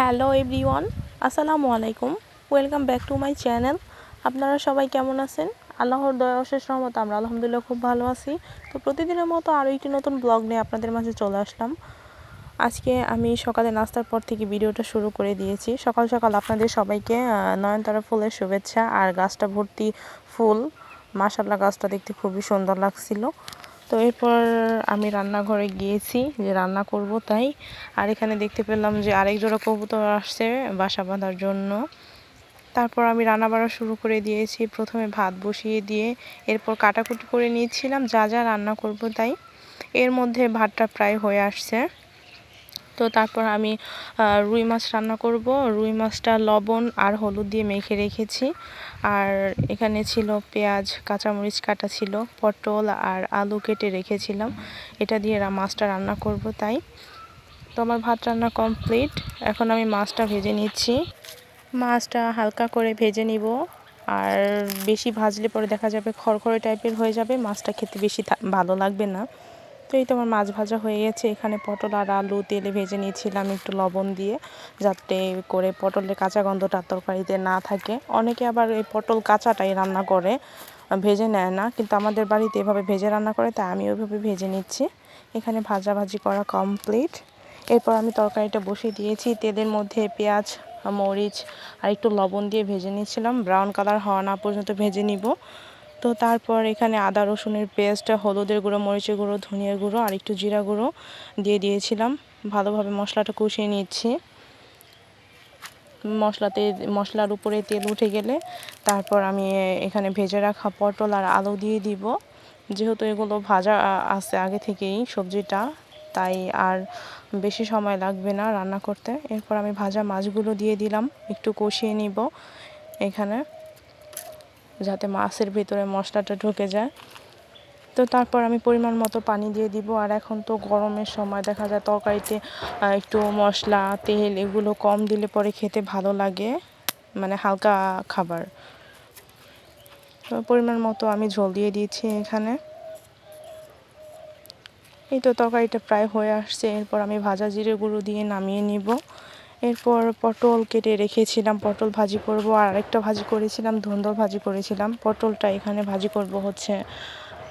Hello everyone, আসসালামু আলাইকুম। Welcome back to my channel. আপনারা সবাই কেমন আছেন? আল্লাহর দয়া অশেষ রহমত আমরা আলহামদুলিল্লাহ খুব ভালো আছি। তো প্রতিদিনের মতো আরও একটি নতুন ব্লগ নিয়ে আপনাদের মাঝে চলে আসলাম। আজকে আমি সকালে নাস্তার পর থেকে ভিডিওটা শুরু করে দিয়েছি। সকাল সকাল আপনাদের সবাইকে নয়নতারা ফুলের শুভেচ্ছা আর গাছটা ভর্তি ফুল। মাসাল্লাহ গাছটা দেখতে খুবই সুন্দর লাগছিল। তো এরপর আমি রান্নাঘরে গিয়েছি যে রান্না করব তাই। আর এখানে দেখতে পেলাম যে আরেক জোড়া কবুতর আসছে বাসা বাঁধার জন্য। তারপর আমি রান্না বাড়া শুরু করে দিয়েছি। প্রথমে ভাত বসিয়ে দিয়ে এরপর কাটাকুটি করে নিয়েছিলাম, যা যা রান্না করব তাই। এর মধ্যে ভাতটা প্রায় হয়ে আসছে। তো তারপর আমি রুই মাছ রান্না করব। রুই মাছটা লবণ আর হলুদ দিয়ে মেখে রেখেছি। আর এখানে ছিল পেঁয়াজ, কাঁচামরিচ কাটা ছিল, পটল আর আলু কেটে রেখেছিলাম। এটা দিয়ে মাছটা রান্না করব তাই। তো আমার ভাত রান্না কমপ্লিট। এখন আমি মাছটা ভেজে নিচ্ছি। মাছটা হালকা করে ভেজে নিব। আর বেশি ভাজলে পরে দেখা যাবে খড়খড়ে টাইপের হয়ে যাবে। মাছটা খেতে বেশি ভালো লাগবে না। তো এই তো আমার মাছ ভাজা হয়ে গেছে। এখানে পটল আর আলু তেলে ভেজে নিয়েছিলাম একটু লবণ দিয়ে, যাতে করে পটলের কাঁচা গন্ধটা তরকারিতে না থাকে। অনেকে আবার এই পটল কাঁচাটাই রান্না করে, ভেজে নেয় না, কিন্তু আমাদের বাড়িতে এভাবে ভেজে রান্না করে, তাই আমি ওইভাবে ভেজে নিচ্ছি। এখানে ভাজাভাজি করা কমপ্লিট এরপর আমি তরকারিটা বসিয়ে দিয়েছি। তেলের মধ্যে পেঁয়াজ, মরিচ আর একটু লবণ দিয়ে ভেজে নিয়েছিলাম ব্রাউন কালার হওয়া না পর্যন্ত ভেজে নিব। তো তারপর এখানে আদা, রসুনের পেস্ট হলুদের গুঁড়ো, মরিচের গুঁড়ো, ধনিয়ার গুঁড়ো আর একটু জিরা গুঁড়ো দিয়ে দিয়েছিলাম। ভালোভাবে মশলাটা কষিয়ে নিচ্ছি। মশলাতে, মশলার উপরে তেল উঠে গেলে তারপর আমি এখানে ভেজে রাখা পটল আর আলু দিয়ে দিব। যেহেতু এগুলো ভাজা আছে আগে থেকেই সবজিটা, তাই আর বেশি সময় লাগবে না রান্না করতে। এরপর আমি ভাজা মাছগুলো দিয়ে দিলাম, একটু কষিয়ে নিব এখানে। যাতে মাছের ভিতরে মশলাটা ঢুকে যায়। তো তারপর আমি পরিমাণ মতো পানি দিয়ে দিব। আর এখন তো গরমের সময় দেখা যায় তরকারিতে একটু মশলা, তেল এগুলো কম দিলে পরে খেতে ভালো লাগে। মানে হালকা খাবার। তো পরিমাণ মতো আমি ঝোল দিয়ে দিয়েছি এখানে। এই তো তরকারিটা প্রায় হয়ে আসছে। এরপর আমি ভাজা জিরে গুঁড়ো দিয়ে নামিয়ে নিব। এরপর পটল কেটে রেখেছিলাম, পটল ভাজি করব, আর আরেকটা ভাজি করেছিলাম ধুন্দর ভাজি করেছিলাম। পটলটা এখানে ভাজি করব হচ্ছে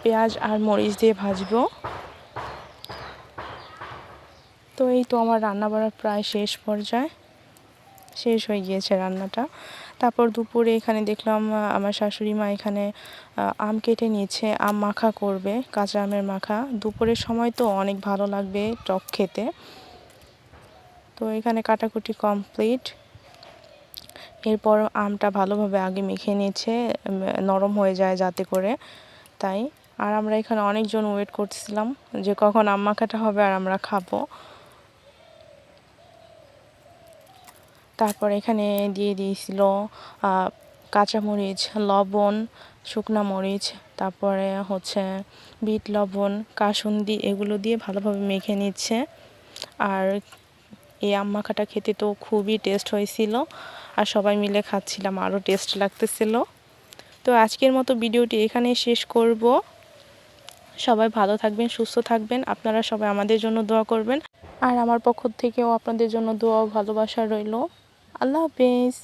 পেঁয়াজ আর মরিচ দিয়ে ভাজবো। তো এই তো আমার রান্না বাড়ার প্রায় শেষ পর্যায়ে। শেষ হয়ে গিয়েছে রান্নাটা। তারপর দুপুরে এখানে দেখলাম আমার শাশুড়ি মা এখানে আম কেটে নিয়েছে, আম মাখা করবে, কাঁচা আমের মাখা। দুপুরের সময় তো অনেক ভালো লাগবে টক খেতে। তো এখানে কাটাকুটি কমপ্লিট। এরপর আমটা ভালোভাবে আগে মেখে নিয়েছে নরম হয়ে যায় যাতে করে, তাই। আর আমরা এখানে অনেকজন ওয়েট করতেছিলাম যে কখন আম মাখাটা হবে আর আমরা খাব। তারপর এখানে দিয়ে দিয়েছিল কাঁচামরিচ, লবণ, শুকনা মরিচ, তারপরে হচ্ছে বিট লবণ, কাসুন্দি, এগুলো দিয়ে ভালোভাবে মেখে নিচ্ছে। আর এই আম মাখাটা খেতে তো খুবই টেস্ট হয়েছিল। আর সবাই মিলে খাচ্ছিলাম, আরও টেস্ট লাগতেছিল। তো আজকের মতো ভিডিওটি এখানে শেষ করব। সবাই ভালো থাকবেন, সুস্থ থাকবেন। আপনারা সবাই আমাদের জন্য দোয়া করবেন। আর আমার পক্ষ থেকেও আপনাদের জন্য দোয়া ভালোবাসা রইল। আল্লাহ হাফেজ।